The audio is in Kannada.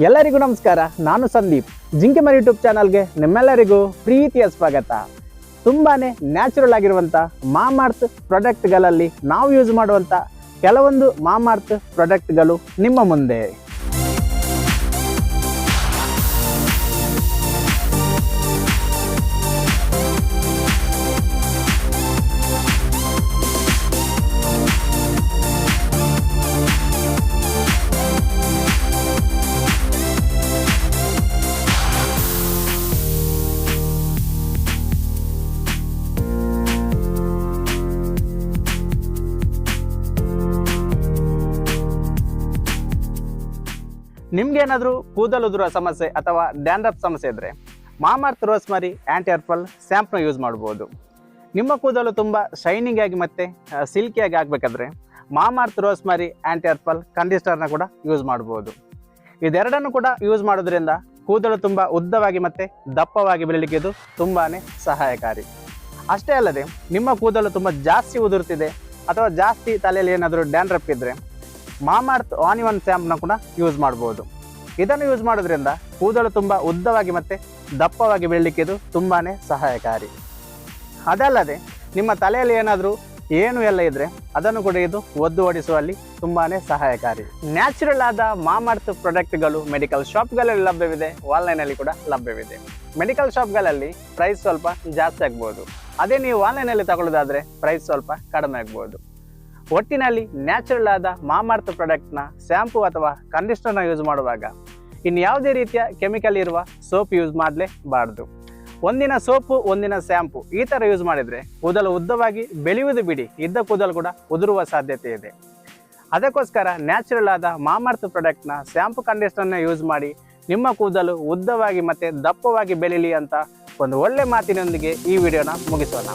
ಎಲ್ಲರಿಗೂ ನಮಸ್ಕಾರ. ನಾನು ಸಂದೀಪ್. ಜಿಂಕೆಮರಿ ಯೂಟ್ಯೂಬ್ ಚಾನಲ್ಗೆ ನಿಮ್ಮೆಲ್ಲರಿಗೂ ಪ್ರೀತಿಯ ಸ್ವಾಗತ. ತುಂಬಾ ನ್ಯಾಚುರಲ್ ಆಗಿರುವಂಥ ಮಾಮಾರ್ತ್ ಪ್ರಾಡಕ್ಟ್ಗಳಲ್ಲಿ ನಾವು ಯೂಸ್ ಮಾಡುವಂಥ ಕೆಲವೊಂದು ಮಾಮಾರ್ತ್ ಪ್ರಾಡಕ್ಟ್ಗಳು ನಿಮ್ಮ ಮುಂದೆ. ನಿಮ್ಗೇನಾದರೂ ಕೂದಲು ಉದುರುವ ಸಮಸ್ಯೆ ಅಥವಾ ಡ್ಯಾಂಡ್ರಫ್ ಸಮಸ್ಯೆ ಇದ್ದರೆ ಮಾಮರ್ತ್ ರೋಸ್ಮರಿ ಆ್ಯಂಟಿ ಅರ್ಪಲ್ ಸ್ಯಾಂಪ್ನ ಯೂಸ್ ಮಾಡ್ಬೋದು. ನಿಮ್ಮ ಕೂದಲು ತುಂಬ ಶೈನಿಂಗ್ ಆಗಿ ಮತ್ತು ಸಿಲ್ಕಿಯಾಗಿ ಆಗಬೇಕಾದ್ರೆ ಮಾಮರ್ತ್ ರೋಸ್ಮರಿ ಆ್ಯಂಟಿ ಅರ್ಪಲ್ ಕಂಡೀಷ್ನರ್ನ ಕೂಡ ಯೂಸ್ ಮಾಡ್ಬೋದು. ಇದೆರಡನ್ನು ಕೂಡ ಯೂಸ್ ಮಾಡೋದ್ರಿಂದ ಕೂದಲು ತುಂಬ ಉದ್ದವಾಗಿ ಮತ್ತು ದಪ್ಪವಾಗಿ ಬೆಳಲಿಕ್ಕೆ ಇದು ತುಂಬಾ ಸಹಾಯಕಾರಿ. ಅಷ್ಟೇ ಅಲ್ಲದೆ ನಿಮ್ಮ ಕೂದಲು ತುಂಬ ಜಾಸ್ತಿ ಉದುರ್ತಿದೆ ಅಥವಾ ಜಾಸ್ತಿ ತಲೆಯಲ್ಲಿ ಏನಾದರೂ ಡ್ಯಾಂಡ್ರಫ್ ಇದ್ದರೆ ಮಾಮಾರ್ತ್ ಆನಿವನ್ ಸ್ಯಾಂಪ್ನ ಕೂಡ ಯೂಸ್ ಮಾಡ್ಬೋದು. ಇದನ್ನು ಯೂಸ್ ಮಾಡೋದ್ರಿಂದ ಕೂದಲು ತುಂಬ ಉದ್ದವಾಗಿ ಮತ್ತು ದಪ್ಪವಾಗಿ ಬೆಳಲಿಕ್ಕೆ ಇದು ತುಂಬಾ ಸಹಾಯಕಾರಿ. ಅದಲ್ಲದೆ ನಿಮ್ಮ ತಲೆಯಲ್ಲಿ ಏನಾದರೂ ಏನು ಎಲ್ಲ ಇದ್ದರೆ ಅದನ್ನು ಕೂಡ ಇದು ಒದ್ದು ಓಡಿಸುವಲ್ಲಿ ತುಂಬಾ ಸಹಾಯಕಾರಿ. ನ್ಯಾಚುರಲ್ ಆದ ಮಾಮಾರ್ತ್ ಪ್ರಾಡಕ್ಟ್ಗಳು ಮೆಡಿಕಲ್ ಶಾಪ್ಗಳಲ್ಲಿ ಲಭ್ಯವಿದೆ ಆನ್ಲೈನಲ್ಲಿ ಕೂಡ ಲಭ್ಯವಿದೆ. ಮೆಡಿಕಲ್ ಶಾಪ್ಗಳಲ್ಲಿ ಪ್ರೈಸ್ ಸ್ವಲ್ಪ ಜಾಸ್ತಿ ಆಗ್ಬೋದು. ಅದೇ ನೀವು ಆನ್ಲೈನಲ್ಲಿ ತಗೊಳ್ಳೋದಾದರೆ ಪ್ರೈಸ್ ಸ್ವಲ್ಪ ಕಡಿಮೆ ಆಗ್ಬೋದು. ಒಟ್ಟಿನಲ್ಲಿ ನ್ಯಾಚುರಲ್ ಆದ ಮಾಮಾರ್ಥ ಪ್ರಾಡಕ್ಟ್ನ ಶ್ಯಾಂಪು ಅಥವಾ ಕಂಡೀಷ್ನರ್ನ ಯೂಸ್ ಮಾಡುವಾಗ ಇನ್ನು ಯಾವುದೇ ರೀತಿಯ ಕೆಮಿಕಲ್ ಇರುವ ಸೋಪ್ ಯೂಸ್ ಮಾಡಲೇಬಾರ್ದು. ಒಂದಿನ ಸೋಪು, ಒಂದಿನ ಶ್ಯಾಂಪು ಈ ಥರ ಯೂಸ್ ಮಾಡಿದರೆ ಕೂದಲು ಉದ್ದವಾಗಿ ಬೆಳೆಯುವುದು ಬಿಡಿ, ಇದ್ದ ಕೂದಲು ಕೂಡ ಉದುರುವ ಸಾಧ್ಯತೆ ಇದೆ. ಅದಕ್ಕೋಸ್ಕರ ನ್ಯಾಚುರಲ್ ಆದ ಮಾಮಾರ್ತ್ ಪ್ರಾಡಕ್ಟ್ನ ಶ್ಯಾಂಪು, ಕಂಡೀಷ್ನರ್ನ ಯೂಸ್ ಮಾಡಿ ನಿಮ್ಮ ಕೂದಲು ಉದ್ದವಾಗಿ ಮತ್ತು ದಪ್ಪವಾಗಿ ಬೆಳೀಲಿ ಅಂತ ಒಂದು ಒಳ್ಳೆ ಮಾತಿನೊಂದಿಗೆ ಈ ವಿಡಿಯೋನ ಮುಗಿಸೋಣ.